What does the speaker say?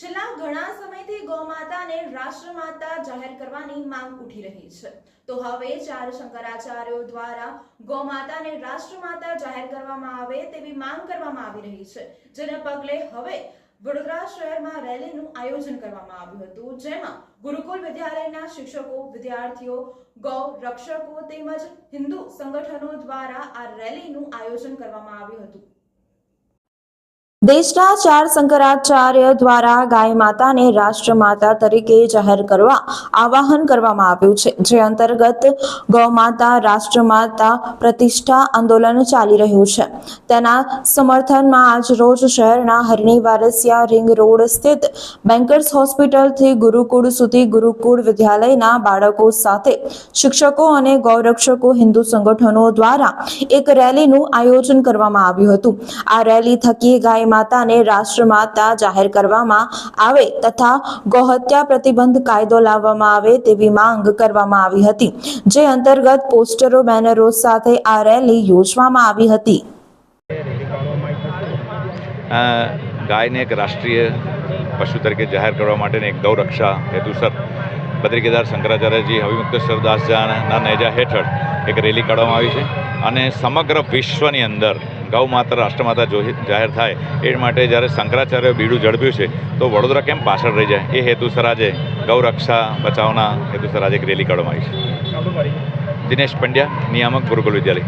છેલ્લા ઘણા સમયથી ગૌમાતાને રાષ્ટ્રમાતા જાહેર કરવાની માંગ ઉઠી રહી છે. તો હવે ચાર શંકરાચાર્યો દ્વારા ગૌમાતાને રાષ્ટ્રમાતા જાહેર કરવામાં આવે તેવી માંગ કરવામાં આવી રહી છે. જેને પગલે હવે વડોદરા શહેરમાં રેલીનું આયોજન કરવામાં આવ્યું હતું. જેમાં ગુરુકુલ વિદ્યાલયના શિક્ષકો, વિદ્યાર્થીઓ, ગૌ રક્ષકો તેમજ હિન્દુ સંગઠનો દ્વારા આ રેલીનું આયોજન કરવામાં આવ્યું હતું. દેશના ચાર શંકરાચાર્ય દ્વારા ગાય માતાને રાષ્ટ્રમાતા તરીકે જાહેર કરવા આવાહન કરવામાં આવ્યું છે, જે અંતર્ગત ગૌમાતા રાષ્ટ્રમાતા પ્રતિષ્ઠા આંદોલન ચાલી રહ્યું છે. તેના સમર્થનમાં આજ રોજ શહેરના હરણી વારસિયા રિંગ રોડ સ્થિત બેન્કર્સ હોસ્પિટલથી ગુરુકુળ સુધી ગુરુકુળ વિદ્યાલયના બાળકો સાથે શિક્ષકો અને ગૌરક્ષકો હિન્દુ સંગઠનો દ્વારા એક રેલીનું આયોજન કરવામાં આવ્યું હતું. આ રેલી થકી ગાય માતાને રાષ્ટ્રમાતા જાહેર કરવામાં આવે તથા ગૌહત્યા પ્રતિબંધ કાયદો લાવવામાં આવે તેવી માંગ કરવામાં આવી હતી, જે અંતર્ગત પોસ્ટરો, બેનરો સાથે આ રેલી યોજવામાં આવી હતી. ગાયને એક રાષ્ટ્રીય પશુ તરીકે જાહેર કરવા માટેની એક ગૌરક્ષા હેતુસર બદ્રિકેદાર શંકરાચાર્યજી, હવિમુક્ત સરદાસજાના નેજા હેઠળ એક રેલી કાઢવામાં આવી છે અને સમગ્ર વિશ્વની અંદર ગૌ માતા રાષ્ટ્રમાતા જાહેર થાય એ માટે જ્યારે શંકરાચાર્ય બીડું ઝડપ્યું છે તો વડોદરા કેમ પાછળ રહી જાય? એ હેતુસર આજે ગૌરક્ષા બચાવના હેતુસર આજે એક રેલી કાઢવામાં આવી છે. દિનેશ પંડ્યા નિયામક ગુરુકુલ વિદ્યાલય.